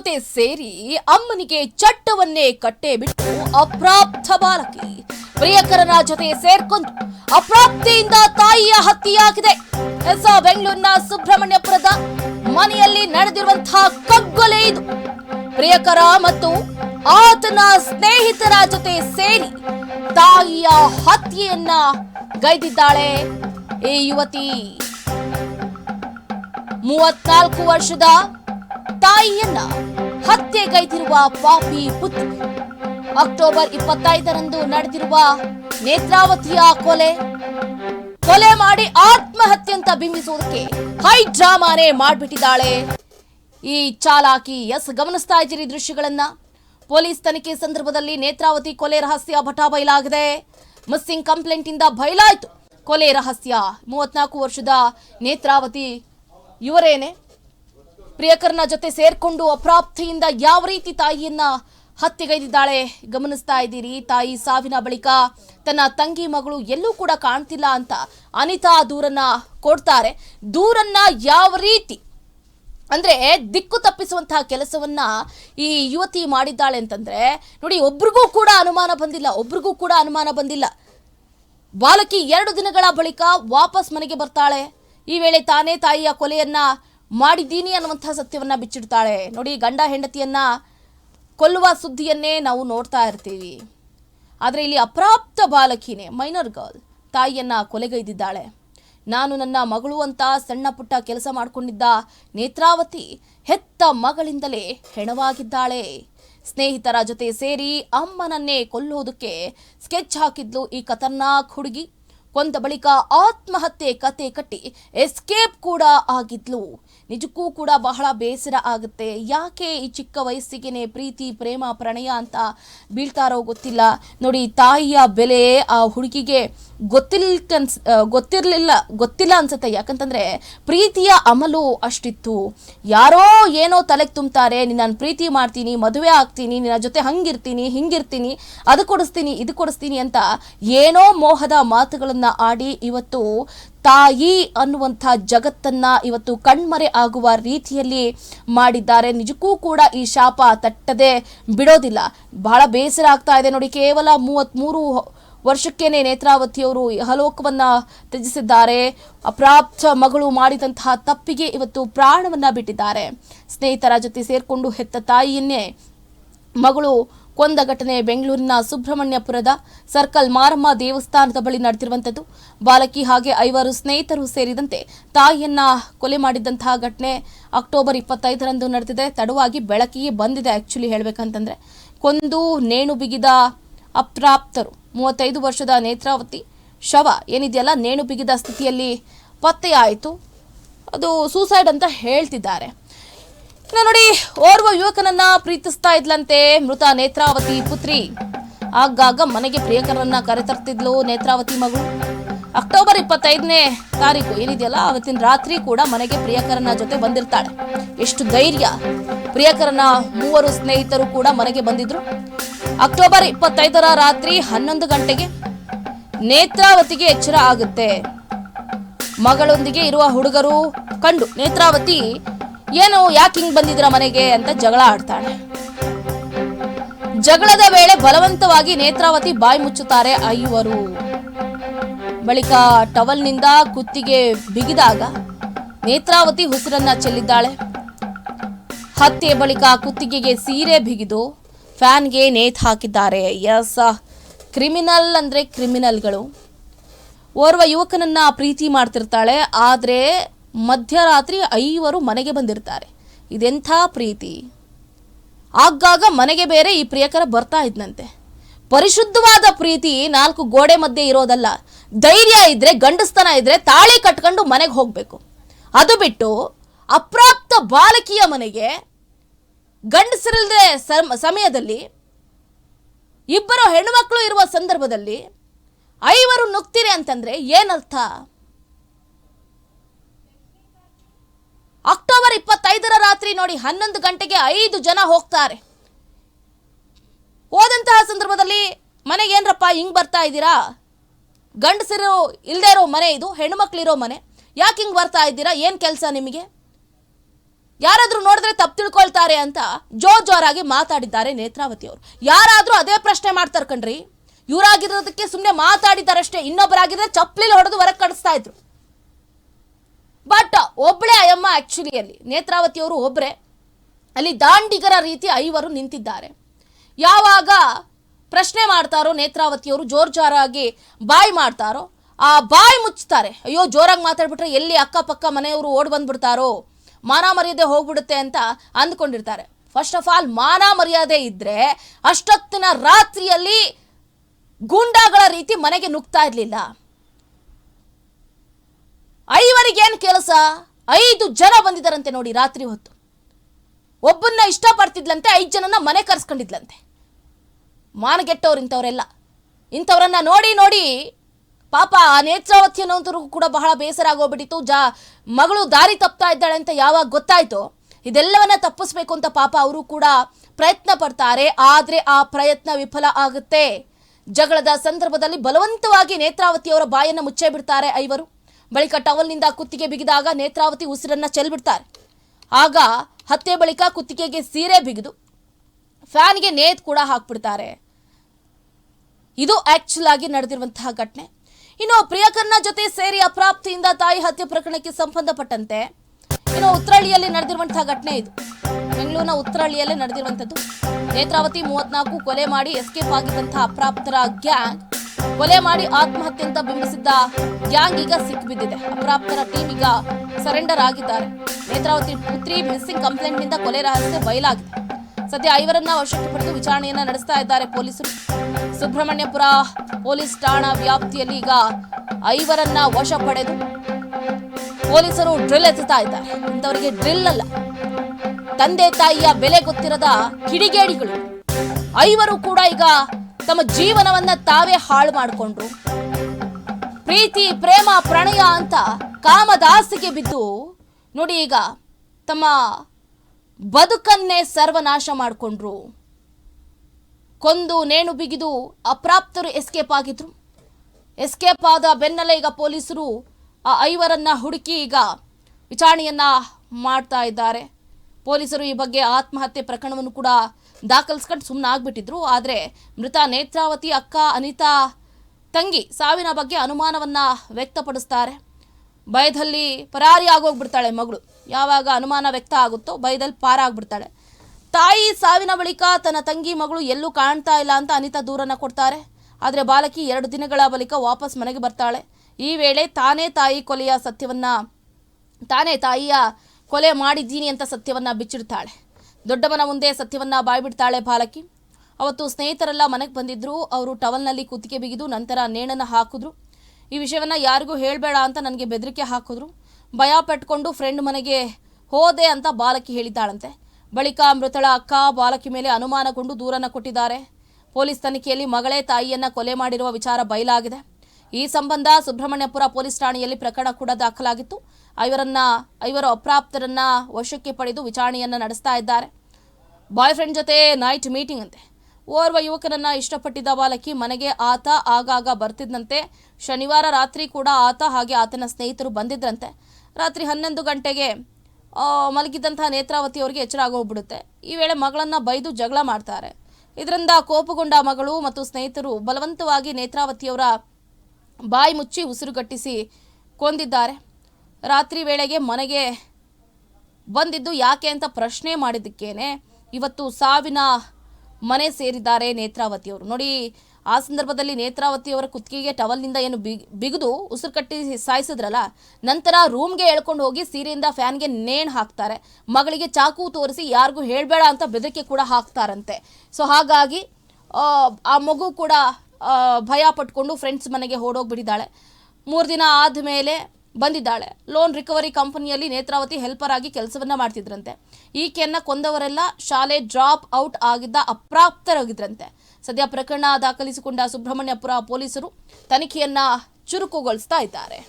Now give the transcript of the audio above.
ಜೊತೆ ಸೇರಿ ಅಮ್ಮನಿಗೆ ಚಟ್ಟವನ್ನೇ ಕಟ್ಟೆ ಬಿಟ್ಟು ಅಪ್ರಾಪ್ತ ಬಾಲಕಿ ಪ್ರಿಯಕರನ ಜೊತೆ ಸೇರ್ಕೊಂಡು ಅಪ್ರಾಪ್ತಿಯಿಂದ ತಾಯಿಯ ಹತ್ಯೆಯಾಗಿದೆ ಎಸ್ ಬೆಂಗಳೂರಿನ ಸುಬ್ರಹ್ಮಣ್ಯಪುರದ ಮನೆಯಲ್ಲಿ ನಡೆದಿರುವಂತಹ ಕಗ್ಗೊಲೆ ಇದು. ಪ್ರಿಯಕರ ಮತ್ತು ಆತನ ಸ್ನೇಹಿತರ ಜೊತೆ ಸೇರಿ ತಾಯಿಯ ಹತ್ಯೆಯನ್ನ ಗೈದಿದ್ದಾಳೆ ಈ ಯುವತಿ. ಮೂವತ್ನಾಲ್ಕು ವರ್ಷದ ತಾಯಿಯನ್ನ ಹತ್ಯೆಗೈದಿರುವ ಪಾಪಿ ಪುತ್ರಿ. ಅಕ್ಟೋಬರ್ ಇಪ್ಪತ್ತೈದರಂದು ನಡೆದಿರುವ ನೇತ್ರಾವತಿಯ ಕೊಲೆ. ಕೊಲೆ ಮಾಡಿ ಆತ್ಮಹತ್ಯೆ ಅಂತ ಬಿಂಬಿಸುವುದಕ್ಕೆ ಹೈ ಡ್ರಾಮಾನೇ ಮಾಡಿಬಿಟ್ಟಿದ್ದಾಳೆ. ಈ ಚಾಲಾಕಿ ಎಸ್ ಗಮನಿಸ್ತಾ ಇದ್ದೀರಿ ದೃಶ್ಯಗಳನ್ನ. ಪೊಲೀಸ್ ತನಿಖೆ ಸಂದರ್ಭದಲ್ಲಿ ನೇತ್ರಾವತಿ ಕೊಲೆ ರಹಸ್ಯ ಬಟಾ ಬಯಲಾಗಿದೆ. ಮಿಸ್ಸಿಂಗ್ ಕಂಪ್ಲೇಂಟ್ ಇಂದ ಬಯಲಾಯಿತು. ಕೊಲೆ ರಹಸ್ಯ ಮೂವತ್ನಾಲ್ಕು ವರ್ಷದ ನೇತ್ರಾವತಿ ಇವರೇನೆ. ಪ್ರಿಯಕರನ ಜೊತೆ ಸೇರ್ಕೊಂಡು ಅಪ್ರಾಪ್ತಿಯಿಂದ ಯಾವ ರೀತಿ ತಾಯಿಯನ್ನ ಹತ್ಯೆಗೈದಿದ್ದಾಳೆ ಗಮನಿಸ್ತಾ ಇದ್ದೀರಿ. ತಾಯಿ ಸಾವಿನ ಬಳಿಕ ತನ್ನ ತಂಗಿ ಮಗಳು ಎಲ್ಲೂ ಕೂಡ ಕಾಣ್ತಿಲ್ಲ ಅಂತ ಅನಿತಾ ದೂರನ್ನ ಕೊಡ್ತಾರೆ. ದೂರನ್ನ ಯಾವ ರೀತಿ ಅಂದ್ರೆ ದಿಕ್ಕು ತಪ್ಪಿಸುವಂತಹ ಕೆಲಸವನ್ನ ಈ ಯುವತಿ ಮಾಡಿದ್ದಾಳೆ ಅಂತಂದ್ರೆ, ನೋಡಿ, ಒಬ್ರಿಗೂ ಕೂಡ ಅನುಮಾನ ಬಂದಿಲ್ಲ, ಒಬ್ರಿಗೂ ಕೂಡ ಅನುಮಾನ ಬಂದಿಲ್ಲ. ಬಾಲಕಿ ಎರಡು ದಿನಗಳ ಬಳಿಕ ವಾಪಸ್ ಮನೆಗೆ ಬರ್ತಾಳೆ. ಈ ವೇಳೆ ತಾನೇ ತಾಯಿಯ ಕೊಲೆಯನ್ನ ಮಾಡಿದ್ದೀನಿ ಅನ್ನುವಂಥ ಸತ್ಯವನ್ನು ಬಿಚ್ಚಿಡ್ತಾಳೆ. ನೋಡಿ, ಗಂಡ ಹೆಂಡತಿಯನ್ನ ಕೊಲ್ಲುವ ಸುದ್ದಿಯನ್ನೇ ನಾವು ನೋಡ್ತಾ ಇರ್ತೀವಿ. ಆದರೆ ಇಲ್ಲಿ ಅಪ್ರಾಪ್ತ ಬಾಲಕಿನೇ ಮೈನರ್ ಗರ್ಲ್ ತಾಯಿಯನ್ನ ಕೊಲೆಗೈದಿದ್ದಾಳೆ. ನಾನು ನನ್ನ ಮಗಳು ಅಂತ ಸಣ್ಣ ಪುಟ್ಟ ಕೆಲಸ ಮಾಡಿಕೊಂಡಿದ್ದ ನೇತ್ರಾವತಿ ಹೆತ್ತ ಮಗಳಿಂದಲೇ ಹೆಣವಾಗಿದ್ದಾಳೆ. ಸ್ನೇಹಿತರ ಜೊತೆ ಸೇರಿ ಅಮ್ಮನನ್ನೇ ಕೊಲ್ಲೋದಕ್ಕೆ ಸ್ಕೆಚ್ ಹಾಕಿದ್ಲು ಈ ಖತರ್ನಾಕ್ ಹುಡುಗಿ. ಕೊಂದ ಬಳಿಕ ಆತ್ಮಹತ್ಯೆ ಕತೆ ಕಟ್ಟಿ ಎಸ್ಕೇಪ್ ಕೂಡ ಆಗಿದ್ಲು. ನಿಜಕ್ಕೂ ಕೂಡ ಬಹಳ ಬೇಸರ ಆಗುತ್ತೆ. ಯಾಕೆ ಈ ಚಿಕ್ಕ ವಯಸ್ಸಿಗೆನೆ ಪ್ರೀತಿ, ಪ್ರೇಮ, ಪ್ರಣಯ ಅಂತ ಬೀಳ್ತಾರೋ ಗೊತ್ತಿಲ್ಲ. ನೋಡಿ, ತಾಯಿಯ ಬೆಲೆ ಆ ಹುಡುಗಿಗೆ ಗೊತ್ತಿಲ್ ಗೊತ್ತಿರಲಿಲ್ಲ, ಗೊತ್ತಿಲ್ಲ ಅನ್ಸುತ್ತೆ. ಯಾಕಂತಂದ್ರೆ ಪ್ರೀತಿಯ ಅಮಲು ಅಷ್ಟಿತ್ತು. ಯಾರೋ ಏನೋ ತಲೆಗೆ ತುಂಬ್ತಾರೆ ನಾನು ಪ್ರೀತಿ ಮಾಡ್ತೀನಿ, ಮದುವೆ ಆಗ್ತೀನಿ, ನಿನ್ನ ಜೊತೆ ಹಂಗಿರ್ತೀನಿ, ಹಿಂಗಿರ್ತೀನಿ, ಅದು ಕೊಡಿಸ್ತೀನಿ, ಇದು ಕೊಡಿಸ್ತೀನಿ ಅಂತ ಏನೋ ಮೋಹದ ಮಾತುಗಳನ್ನ ಆಡಿ ಇವತ್ತು ತಾಯಿ ಅನ್ನುವಂಥ ಜಗತ್ತನ್ನ ಇವತ್ತು ಕಣ್ಮರೆ ಆಗುವ ರೀತಿಯಲ್ಲಿ ಮಾಡಿದ್ದಾರೆ. ನಿಜಕ್ಕೂ ಕೂಡ ಈ ಶಾಪ ತಟ್ಟದೆ ಬಿಡೋದಿಲ್ಲ. ಬಹಳ ಬೇಸರ ಆಗ್ತಾ ಇದೆ ನೋಡಿ. ಕೇವಲ ಮೂವತ್ತ್ಮೂರು ವರ್ಷಕ್ಕೇನೆ ನೇತ್ರಾವತಿಯವರು ಇಹಲೋಕವನ್ನ ತ್ಯಜಿಸಿದ್ದಾರೆ. ಅಪ್ರಾಪ್ತ ಮಗಳು ಮಾಡಿದಂತಹ ತಪ್ಪಿಗೆ ಇವತ್ತು ಪ್ರಾಣವನ್ನ ಬಿಟ್ಟಿದ್ದಾರೆ. ಸ್ನೇಹಿತರ ಜೊತೆ ಸೇರ್ಕೊಂಡು ಹೆತ್ತ ತಾಯಿಯನ್ನೇ ಮಗಳು ಕೊಂದ ಘಟನೆ ಬೆಂಗಳೂರಿನ ಸುಬ್ರಹ್ಮಣ್ಯಪುರದ ಸರ್ಕಲ್ ಮಾರಮ್ಮ ದೇವಸ್ಥಾನದ ಬಳಿ ನಡೆದಿರುವಂಥದ್ದು. ಬಾಲಕಿ ಹಾಗೆ ಐವರು ಸ್ನೇಹಿತರು ಸೇರಿದಂತೆ ತಾಯಿಯನ್ನ ಕೊಲೆ ಮಾಡಿದಂತಹ ಘಟನೆ ಅಕ್ಟೋಬರ್ ಇಪ್ಪತ್ತೈದರಂದು ನಡೆದಿದೆ. ತಡವಾಗಿ ಬೆಳಕಿಗೆ ಬಂದಿದೆ ಆಕ್ಚುಲಿ ಹೇಳಬೇಕಂತಂದ್ರೆ. ಕೊಂದು ನೇಣು ಬಿಗಿದ ಅಪ್ರಾಪ್ತರು. ಮೂವತ್ತೈದು ವರ್ಷದ ನೇತ್ರಾವತಿ ಶವ ಏನಿದೆಯಲ್ಲ, ನೇಣು ಬಿಗಿದ ಸ್ಥಿತಿಯಲ್ಲಿ ಪತ್ತೆಯಾಯಿತು. ಅದು ಸೂಸೈಡ್ ಅಂತ ಹೇಳ್ತಿದ್ದಾರೆ. ಇನ್ನು ನೋಡಿ, ಓರ್ವ ಯುವಕನನ್ನ ಪ್ರೀತಿಸ್ತಾ ಇದ್ಲಂತೆ ಮೃತ ನೇತ್ರಾವತಿ ಪುತ್ರಿ. ಆಗಾಗ ಮನೆಗೆ ಪ್ರಿಯಕರನ್ನ ಕರೆತರ್ತಿದ್ಲು ನೇತ್ರಾವತಿ ಮಗು ಅಕ್ಟೋಬರ್ ಇಪ್ಪತ್ತೈದನೇ ತಾರೀಕು ಏನಿದೆಯಲ್ಲ ಅವತ್ತಿನ ರಾತ್ರಿ ಕೂಡ ಮನೆಗೆ ಪ್ರಿಯಕರನ ಜೊತೆ ಬಂದಿರ್ತಾಳೆ. ಎಷ್ಟು ಧೈರ್ಯ. ಪ್ರಿಯಕರನ ಮೂವರು ಸ್ನೇಹಿತರು ಕೂಡ ಮನೆಗೆ ಬಂದಿದ್ರು. ಅಕ್ಟೋಬರ್ ಇಪ್ಪತ್ತೈದರ ರಾತ್ರಿ ಹನ್ನೊಂದು ಗಂಟೆಗೆ ನೇತ್ರಾವತಿಗೆ ಎಚ್ಚರ ಆಗುತ್ತೆ. ಮಗಳೊಂದಿಗೆ ಇರುವ ಹುಡುಗರು ಕಂಡು, ನೇತ್ರಾವತಿ, ಏನು ಯಾಕೆ ಹಿಂಗ್ ಬಂದಿದ್ರ ಮನೆಗೆ? ಅಂತ ಜಗಳ ಆಡ್ತಾಳೆ. ಜಗಳದ ವೇಳೆ ಬಲವಂತವಾಗಿ ನೇತ್ರಾವತಿ ಬಾಯಿ ಮುಚ್ಚುತ್ತಾರೆ ಐವರು. ಬಳಿಕ ಟವಲ್ನಿಂದ ಕುತ್ತಿಗೆ ಬಿಗಿದಾಗ ನೇತ್ರಾವತಿ ಉಸಿರನ್ನ ಚೆಲ್ಲಿದ್ದಾಳೆ. ಹತ್ಯೆ ಬಳಿಕ ಕುತ್ತಿಗೆಗೆ ಸೀರೆ ಬಿಗಿದು ಫ್ಯಾನ್ಗೆ ನೇತ್ ಹಾಕಿದ್ದಾರೆ. ಎಸ್ ಕ್ರಿಮಿನಲ್ ಅಂದರೆ ಕ್ರಿಮಿನಲ್ಗಳು. ಓರ್ವ ಯುವಕನನ್ನ ಪ್ರೀತಿ ಮಾಡ್ತಿರ್ತಾಳೆ, ಆದರೆ ಮಧ್ಯರಾತ್ರಿ ಐವರು ಮನೆಗೆ ಬಂದಿರ್ತಾರೆ. ಇದೆಂಥ ಪ್ರೀತಿ? ಆಗಾಗ ಮನೆಗೆ ಬೇರೆ ಈ ಪ್ರಿಯಕರ ಬರ್ತಾ ಇದ್ನಂತೆ. ಪರಿಶುದ್ಧವಾದ ಪ್ರೀತಿ ನಾಲ್ಕು ಗೋಡೆ ಮಧ್ಯೆ ಇರೋದಲ್ಲ. ಧೈರ್ಯ ಇದ್ರೆ, ಗಂಡಸ್ತನ ಇದ್ರೆ ತಾಳಿ ಕಟ್ಕೊಂಡು ಮನೆಗೆ ಹೋಗಬೇಕು. ಅದು ಬಿಟ್ಟು ಅಪ್ರಾಪ್ತ ಬಾಲಕಿಯ ಮನೆಗೆ ಗಂಡಸರಿಲ್ಲದೆ ಸಮಯದಲ್ಲಿ ಇಬ್ಬರು ಹೆಣ್ಣುಮಕ್ಕಳು ಇರುವ ಸಂದರ್ಭದಲ್ಲಿ ಐವರು ನುಗ್ತೀರಿ ಅಂತಂದ್ರೆ ಏನರ್ಥ? ಅಕ್ಟೋಬರ್ ಇಪ್ಪತ್ತೈದರ ರಾತ್ರಿ ನೋಡಿ ಹನ್ನೊಂದು ಗಂಟೆಗೆ ಐದು ಜನ ಹೋಗ್ತಾರೆ. ಹೋದಂತಹ ಸಂದರ್ಭದಲ್ಲಿ ಮನೆಗೆ ಏನರಪ್ಪ ಹಿಂಗ್ ಬರ್ತಾ ಇದ್ದೀರಾ? ಗಂಡಸರು ಇಲ್ಲದೆ ಇರೋ ಮನೆ ಇದು ಹೆಣ್ಮಕ್ಳಿರೋ ಮನೆ. ಯಾಕೆ ಹಿಂಗ್ ಬರ್ತಾ ಇದ್ದೀರಾ? ಏನು ಕೆಲಸ ನಿಮಗೆ? ಯಾರಾದ್ರೂ ನೋಡಿದ್ರೆ ತಪ್ಪು ತಿಳ್ಕೊಳ್ತಾರೆ ಅಂತ ಜೋರ್ ಜೋರಾಗಿ ಮಾತಾಡಿದ್ದಾರೆ ನೇತ್ರಾವತಿ ಅವರು. ಯಾರಾದ್ರೂ ಅದೇ ಪ್ರಶ್ನೆ ಮಾಡ್ತಾರೆ ಕಣ್ರಿ. ಇವರಾಗಿರೋದಕ್ಕೆ ಸುಮ್ಮನೆ ಮಾತಾಡಿದಾರಷ್ಟೇ ಇನ್ನೊಬ್ಬರಾಗಿದ್ರೆ ಚಪ್ಪಲಿಲಿ ಹೊಡೆದು ಹೊರಗೆ ಕಡಿಸ್ತಾ ಇದ್ರು. ಬಟ್ ಒಬ್ಳೆ ಅಯ್ಯಮ್ಮ ಆಕ್ಚುಲಿ ಅಲ್ಲಿ, ನೇತ್ರಾವತಿ ಅವರು ಒಬ್ರೆ. ಅಲ್ಲಿ ದಾಂಡಿಗರ ರೀತಿ ಐವರು ನಿಂತಿದ್ದಾರೆ. ಯಾವಾಗ ಪ್ರಶ್ನೆ ಮಾಡ್ತಾರೋ ನೇತ್ರಾವತಿಯವರು ಜೋರ್ ಜೋರಾಗಿ ಬಾಯಿ ಮಾಡ್ತಾರೋ, ಆ ಬಾಯಿ ಮುಚ್ತಾರೆ ಅಯ್ಯೋ, ಜೋರಾಗಿ ಮಾತಾಡ್ಬಿಟ್ರೆ ಎಲ್ಲಿ ಅಕ್ಕಪಕ್ಕ ಮನೆಯವರು ಓಡ್ ಬಂದ್ಬಿಡ್ತಾರೋ? ಮಾನ ಮರ್ಯಾದೆ ಹೋಗ್ಬಿಡುತ್ತೆ ಅಂತ ಅಂದ್ಕೊಂಡಿರ್ತಾರೆ. ಫಸ್ಟ್ ಆಫ್ ಆಲ್ ಮಾನ ಮರ್ಯಾದೆ ಇದ್ರೆ ಅಷ್ಟೊತ್ತಿನ ರಾತ್ರಿಯಲ್ಲಿ ಗೂಂಡಾಗಳ ರೀತಿ ಮನೆಗೆ ನುಗ್ತಾ ಇರಲಿಲ್ಲ. ಐವರಿಗೇನು ಕೆಲಸ? ಐದು ಜನ ಬಂದಿದ್ದಾರಂತೆ ನೋಡಿ ರಾತ್ರಿ ಹೊತ್ತು. ಒಬ್ಬನ್ನ ಇಷ್ಟಪಡ್ತಿದ್ಲಂತೆ, ಐದು ಜನನ ಮನೆ ಕರೆಸ್ಕೊಂಡಿದ್ಲಂತೆ. ಮಾನಗೆಟ್ಟವ್ರು ಇಂಥವ್ರೆಲ್ಲ. ಇಂಥವ್ರನ್ನ ನೋಡಿ ನೋಡಿ ಪಾಪ ಆ ನೇತ್ರಾವತಿ ಅನ್ನೋಂಥವ್ರಿಗೂ ಕೂಡ ಬಹಳ ಬೇಸರ ಆಗೋಗ್ಬಿಟ್ಟಿತ್ತು. ಜಾ, ಮಗಳು ದಾರಿ ತಪ್ತಾ ಇದ್ದಾಳೆ ಅಂತ ಯಾವಾಗ ಗೊತ್ತಾಯ್ತು, ಇದೆಲ್ಲವನ್ನ ತಪ್ಪಿಸ್ಬೇಕು ಅಂತ ಪಾಪ ಅವರು ಕೂಡ ಪ್ರಯತ್ನ ಪಡ್ತಾರೆ. ಆದ್ರೆ ಆ ಪ್ರಯತ್ನ ವಿಫಲ ಆಗುತ್ತೆ. ಜಗಳದ ಸಂದರ್ಭದಲ್ಲಿ ಬಲವಂತವಾಗಿ ನೇತ್ರಾವತಿಯವರ ಬಾಯನ್ನು ಮುಚ್ಚೇ ಬಿಡ್ತಾರೆ ಐವರು. ಬಳಿಕ ಟವಲ್ನಿಂದ ಕುತ್ತಿಗೆ ಬಿಗಿದಾಗ ನೇತ್ರಾವತಿ ಉಸಿರನ್ನ ಚೆಲ್ಬಿಡ್ತಾರೆ. ಆಗ ಹತ್ಯೆ ಬಳಿಕ ಕುತ್ತಿಗೆಗೆ ಸೀರೆ ಬಿಗಿದು ಫ್ಯಾನ್ಗೆ ನೇತ್ ಕೂಡ ಹಾಕ್ಬಿಡ್ತಾರೆ. ಇದು ಆಕ್ಚುಲ್ ಆಗಿ ನಡೆದಿರುವಂತಹ ಘಟನೆ. ಇನ್ನು ಪ್ರಿಯಕರ್ನ ಜೊತೆ ಸೇರಿ ಅಪ್ರಾಪ್ತಿಯಿಂದ ತಾಯಿ ಹತ್ಯೆ ಪ್ರಕರಣಕ್ಕೆ ಸಂಬಂಧಪಟ್ಟಂತೆ ಇನ್ನು ಉತ್ತರಹಳ್ಳಿಯಲ್ಲಿ ನಡೆದಿರುವಂತಹ ಘಟನೆ ಇದು. ಬೆಂಗಳೂರಿನ ಉತ್ತರಹಳ್ಳಿಯಲ್ಲೇ ನಡೆದಿರುವಂಥದ್ದು. ನೇತ್ರಾವತಿ ಮೂವತ್ನಾಲ್ಕು ಕೊಲೆ ಮಾಡಿ ಎಸ್ಕೇಪ್ ಆಗಿದ್ದಂತಹ ಅಪ್ರಾಪ್ತರ ಗ್ಯಾಂಗ್ ಕೊಲೆ ಮಾಡಿ ಆತ್ಮಹತ್ಯೆ ಅಂತ ಬಿಂಬಿಸಿದ್ದ ಗ್ಯಾಂಗ್ ಈಗ ಸಿಕ್ಕಿಬಿದ್ದಿದೆ ಅಪ್ರಾಪ್ತರ ಟೀಮ್ ಈಗ ಸರೆಂಡರ್ ಆಗಿದ್ದಾರೆ. ನೇತ್ರಾವತಿ ಪುತ್ರಿ ಮಿಸ್ಸಿಂಗ್ ಕಂಪ್ಲೇಂಟ್ನಿಂದ ಕೊಲೆ ರಹಸ್ಯ ಬಯಲಾಗಿದೆ. ಸದ್ಯ ಐವರನ್ನ ವಶಕ್ಕೆ ಪಡೆದು ವಿಚಾರಣೆಯನ್ನ ನಡೆಸ್ತಾ ಇದ್ದಾರೆ ಪೊಲೀಸರು. ಸುಬ್ರಹ್ಮಣ್ಯಪುರ ಪೊಲೀಸ್ ಠಾಣಾ ವ್ಯಾಪ್ತಿಯಲ್ಲಿ ಈಗ ಐವರನ್ನ ವಶ ಪಡೆದು ಪೊಲೀಸರು ಡ್ರಿಲ್ ಎತ್ತುತ್ತಾ ಇದ್ದಾರೆ. ಇಂಥವರಿಗೆ ಡ್ರಿಲ್ ಅಲ್ಲ, ತಂದೆ ತಾಯಿಯ ಬೆಲೆ ಗೊತ್ತಿರದ ಕಿಡಿಗೇಡಿಗಳು. ಐವರು ಕೂಡ ಈಗ ತಮ್ಮ ಜೀವನವನ್ನ ತಾವೇ ಹಾಳು ಮಾಡಿಕೊಂಡ್ರು. ಪ್ರೀತಿ, ಪ್ರೇಮ, ಪ್ರಣಯ ಅಂತ ಕಾಮದಾಸಿಗೆ ಬಿದ್ದು ನೋಡಿ ಈಗ ತಮ್ಮ ಬದುಕನ್ನೇ ಸರ್ವನಾಶ ಮಾಡಿಕೊಂಡ್ರು. ಕೊಂದು ನೇಣು ಬಿಗಿದು ಅಪ್ರಾಪ್ತರು ಎಸ್ಕೇಪ್ ಆಗಿದ್ರು. ಎಸ್ಕೇಪ್ ಆದ ಬೆನ್ನಲ್ಲೇ ಈಗ ಪೊಲೀಸರು ಆ ಐವರನ್ನ ಹುಡುಕಿ ಈಗ ವಿಚಾರಣೆಯನ್ನ ಮಾಡ್ತಾ ಇದ್ದಾರೆ. ಪೊಲೀಸರು ಈ ಬಗ್ಗೆ ಆತ್ಮಹತ್ಯೆ ಪ್ರಕರಣವನ್ನು ಕೂಡ ದಾಖಲಿಸ್ಕೊಂಡು ಸುಮ್ಮನೆ ಆಗ್ಬಿಟ್ಟಿದ್ರು. ಆದರೆ ಮೃತ ನೇತ್ರಾವತಿ ಅಕ್ಕ ಅನಿತಾ ತಂಗಿ ಸಾವಿನ ಬಗ್ಗೆ ಅನುಮಾನವನ್ನ ವ್ಯಕ್ತಪಡಿಸ್ತಾರೆ. ಭಯದಲ್ಲಿ ಪರಾರಿ ಆಗೋಗ್ಬಿಡ್ತಾಳೆ ಮಗಳು. ಯಾವಾಗ ಅನುಮಾನ ವ್ಯಕ್ತ ಆಗುತ್ತೋ ಭಯದಲ್ಲಿ ಪಾರಾಗ್ಬಿಡ್ತಾಳೆ. ತಾಯಿ ಸಾವಿನ ಬಳಿಕ ತನ್ನ ತಂಗಿ ಮಗಳು ಎಲ್ಲೂ ಕಾಣ್ತಾ ಇಲ್ಲ ಅಂತ ಅನಿತಾ ದೂರನ್ನ ಕೊಡ್ತಾರೆ. ಆದರೆ ಬಾಲಕಿ ಎರಡು ದಿನಗಳ ಬಳಿಕ ವಾಪಸ್ ಮನೆಗೆ ಬರ್ತಾಳೆ. ಈ ವೇಳೆ ತಾನೇ ತಾಯಿ ಕೊಲೆಯ ಸತ್ಯವನ್ನ, ತಾನೇ ತಾಯಿಯ ಕೊಲೆ ಮಾಡಿದ್ದೀನಿ ಅಂತ ಸತ್ಯವನ್ನ ಬಿಚ್ಚಿಡ್ತಾಳೆ. ದೊಡ್ಡವನ ಮುಂದೆ ಸತ್ಯವನ್ನ ಬಾಯ್ಬಿಡ್ತಾಳೆ ಬಾಲಕಿ. ಅವತ್ತು ಸ್ನೇಹಿತರೆಲ್ಲ ಮನೆಗೆ ಬಂದಿದ್ರು. ಅವರು ಟವಲ್ನಲ್ಲಿ ಕುತ್ತಿಗೆ ಬಿಗಿದು ನಂತರ ನೇಣನ್ನು ಹಾಕಿದ್ರು. ಈ ವಿಷಯವನ್ನ ಯಾರಿಗೂ ಹೇಳಬೇಡ ಅಂತ ನನಗೆ ಬೆದರಿಕೆ ಹಾಕಿದ್ರು. ಭಯ ಪಟ್ಕೊಂಡು ಫ್ರೆಂಡ್ ಮನೆಗೆ ಹೋದೆ ಅಂತ ಬಾಲಕಿ ಹೇಳಿದ್ದಾಳಂತೆ. ಬಳಿಕ ಮೃತಳ ಅಕ್ಕ ಬಾಲಕಿ ಮೇಲೆ ಅನುಮಾನಗೊಂಡು ದೂರನ್ನು ಕೊಟ್ಟಿದ್ದಾರೆ. ಪೊಲೀಸ್ ತನಿಖೆಯಲ್ಲಿ ಮಗಳೇ ತಾಯಿಯನ್ನ ಕೊಲೆ ಮಾಡಿರುವ ವಿಚಾರ ಬಯಲಾಗಿದೆ. ಈ ಸಂಬಂಧ ಸುಬ್ರಹ್ಮಣ್ಯಪುರ ಪೊಲೀಸ್ ಠಾಣೆಯಲ್ಲಿ ಪ್ರಕರಣ ಕೂಡ ದಾಖಲಾಗಿತ್ತು. ಐವರನ್ನ, ಐವರು ಅಪ್ರಾಪ್ತರನ್ನ ವಶಕ್ಕೆ ಪಡೆದು ವಿಚಾರಣೆಯನ್ನ ನಡೆಸ್ತಾ ಇದ್ದಾರೆ. ಬಾಯ್ ಫ್ರೆಂಡ್ ಜೊತೆ ನೈಟ್ ಮೀಟಿಂಗ್ ಅಂತೆ. ಓರ್ವ ಯುವಕನನ್ನ ಇಷ್ಟಪಟ್ಟಿದ್ದ ಬಾಲಕಿ ಮನೆಗೆ ಆತ ಆಗಾಗ ಬರ್ತಿದ್ದಂತೆ. ಶನಿವಾರ ರಾತ್ರಿ ಕೂಡ ಆತ ಹಾಗೆ ಆತನ ಸ್ನೇಹಿತರು ಬಂದಿದ್ರಂತೆ. ರಾತ್ರಿ ಹನ್ನೊಂದು ಗಂಟೆಗೆ ಆ, ಮಲಗಿದ್ದಂತಹ ನೇತ್ರಾವತಿ ಅವರಿಗೆ ಎಚ್ಚರ ಆಗೋಗ್ಬಿಡುತ್ತೆ ಈ ವೇಳೆ ಮಗಳನ್ನ ಬೈದು ಜಗಳ ಮಾಡ್ತಾರೆ. ಇದರಿಂದ ಕೋಪಗೊಂಡ ಮಗಳು ಮತ್ತು ಸ್ನೇಹಿತರು ಬಲವಂತವಾಗಿ ನೇತ್ರಾವತಿಯವರ ಬಾಯಿ ಮುಚ್ಚಿ ಉಸಿರುಗಟ್ಟಿಸಿ ಕೊಂದಿದ್ದಾರೆ. ರಾತ್ರಿ ವೇಳೆಗೆ ಮನೆಗೆ ಬಂದಿದ್ದು ಯಾಕೆ ಅಂತ ಪ್ರಶ್ನೆ ಮಾಡಿದ್ದಕ್ಕೇನೆ. ಇವತ್ತು ಸಾವಿನ ಮನೆ ಸೇರಿದ್ದಾರೆ ನೇತ್ರಾವತಿಯವರು. ನೋಡಿ ಆ ಸಂದರ್ಭದಲ್ಲಿ ನೇತ್ರಾವತಿಯವರ ಕುತ್ತಿಗೆಗೆ ಟವಲ್ನಿಂದ ಏನು ಬಿಗ್ ಬಿಗಿದು ಉಸಿರು ಕಟ್ಟಿ ಸಾಯಿಸಿದ್ರಲ್ಲ, ನಂತರ ರೂಮ್ಗೆ ಎಳ್ಕೊಂಡು ಹೋಗಿ ಸೀರೆಯಿಂದ ಫ್ಯಾನ್ಗೆ ನೇಣು ಹಾಕ್ತಾರೆ. ಮಗಳಿಗೆ ಚಾಕು ತೋರಿಸಿ ಯಾರಿಗೂ ಹೇಳಬೇಡ ಅಂತ ಬೆದರಿಕೆ ಕೂಡ ಹಾಕ್ತಾರಂತೆ. ಸೊ ಹಾಗಾಗಿ, ಆ ಮಗು ಕೂಡ ಭಯ ಪಟ್ಕೊಂಡು ಫ್ರೆಂಡ್ಸ್ ಮನೆಗೆ ಓಡೋಗ್ಬಿಟ್ಟಿದ್ದಾಳೆ. ಮೂರು ದಿನ ಆದಮೇಲೆ ಬಂದಿದ್ದಾಳೆ. ಲೋನ್ ರಿಕವರಿ ಕಂಪನಿಯಲ್ಲಿ ನೇತ್ರಾವತಿ ಹೆಲ್ಪರ್ ಆಗಿ ಕೆಲಸವನ್ನ ಮಾಡ್ತಿದ್ರಂತೆ. ಈಕೆಯನ್ನ ಕೊಂದವರೆಲ್ಲ ಶಾಲೆ ಡ್ರಾಪ್ ಔಟ್ ಆಗಿದ್ದ ಅಪ್ರಾಪ್ತರಾಗಿದ್ರಂತೆ. ಸದ್ಯ ಪ್ರಕರಣ ದಾಖಲಿಸಿಕೊಂಡ ಸುಬ್ರಹ್ಮಣ್ಯಪುರ ಪೊಲೀಸರು ತನಿಖೆಯನ್ನ ಚುರುಕುಗೊಳಿಸ್ತಾ ಇದ್ದಾರೆ.